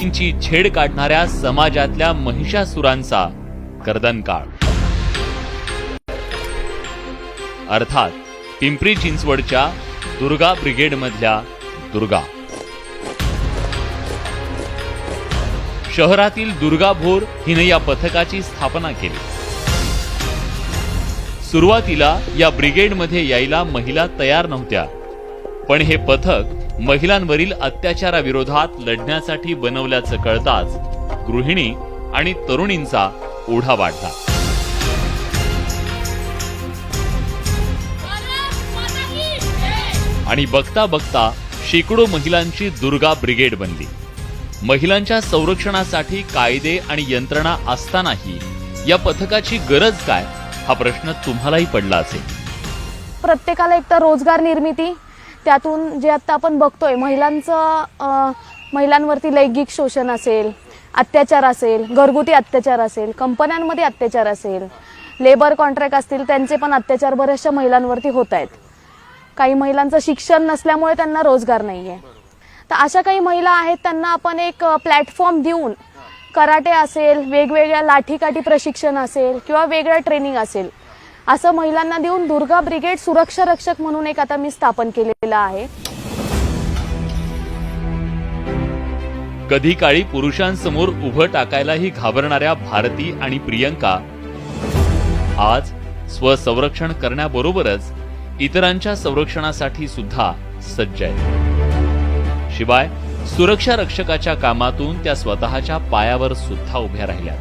ची छेड काढणाऱ्या समाजातल्या महिषासुरांचा कर्दन काळ. अर्थात पिंपरी चिंचवडच्या दुर्गा ब्रिगेडमधल्या दुर्गा. शहरातील दुर्गा भोर हिने या पथकाची स्थापना केली. सुरुवातीला या ब्रिगेडमध्ये यायला महिला तयार नव्हत्या पण हे पथक महिलांवरील अत्याचाराविरोधात लढण्यासाठी बनवल्याचं कळताच गृहिणी आणि तरुणींचा ओढा वाढला. आणि बघता बघता शेकडो महिलांची दुर्गा ब्रिगेड बनली. महिलांच्या संरक्षणासाठी कायदे आणि यंत्रणा असतानाही या पथकाची गरज काय हा प्रश्न तुम्हालाही पडला असेल. प्रत्येकाला एक तर रोजगार निर्मिती त्यातून जे आता आपण बघतोय महिलांचं महिलांवरती लैंगिक शोषण असेल अत्याचार असेल घरगुती अत्याचार असेल कंपन्यांमध्ये अत्याचार असेल लेबर कॉन्ट्रॅक्ट असतील त्यांचे पण अत्याचार बऱ्याचशा महिलांवरती होत आहेत. काही महिलांचं शिक्षण नसल्यामुळे त्यांना रोजगार नाही आहे तर अशा काही महिला आहेत त्यांना आपण एक प्लॅटफॉर्म देऊन कराटे असेल वेगवेगळ्या लाठीकाठी प्रशिक्षण असेल किंवा वेगळं ट्रेनिंग असेल असं महिलांना देऊन दुर्गा ब्रिगेड सुरक्षा रक्षक म्हणून एक आता मी स्थापन केले केलेलं आहे. कधी काळी पुरुषांसमोर उभं टाकायलाही घाबरणाऱ्या भारती आणि प्रियंका आज स्वसंरक्षण करण्याबरोबरच इतरांच्या संरक्षणासाठी सुद्धा सज्ज आहेत. शिवाय सुरक्षा रक्षकाच्या कामातून त्या स्वतःच्या पायावर सुद्धा उभ्या राहिल्या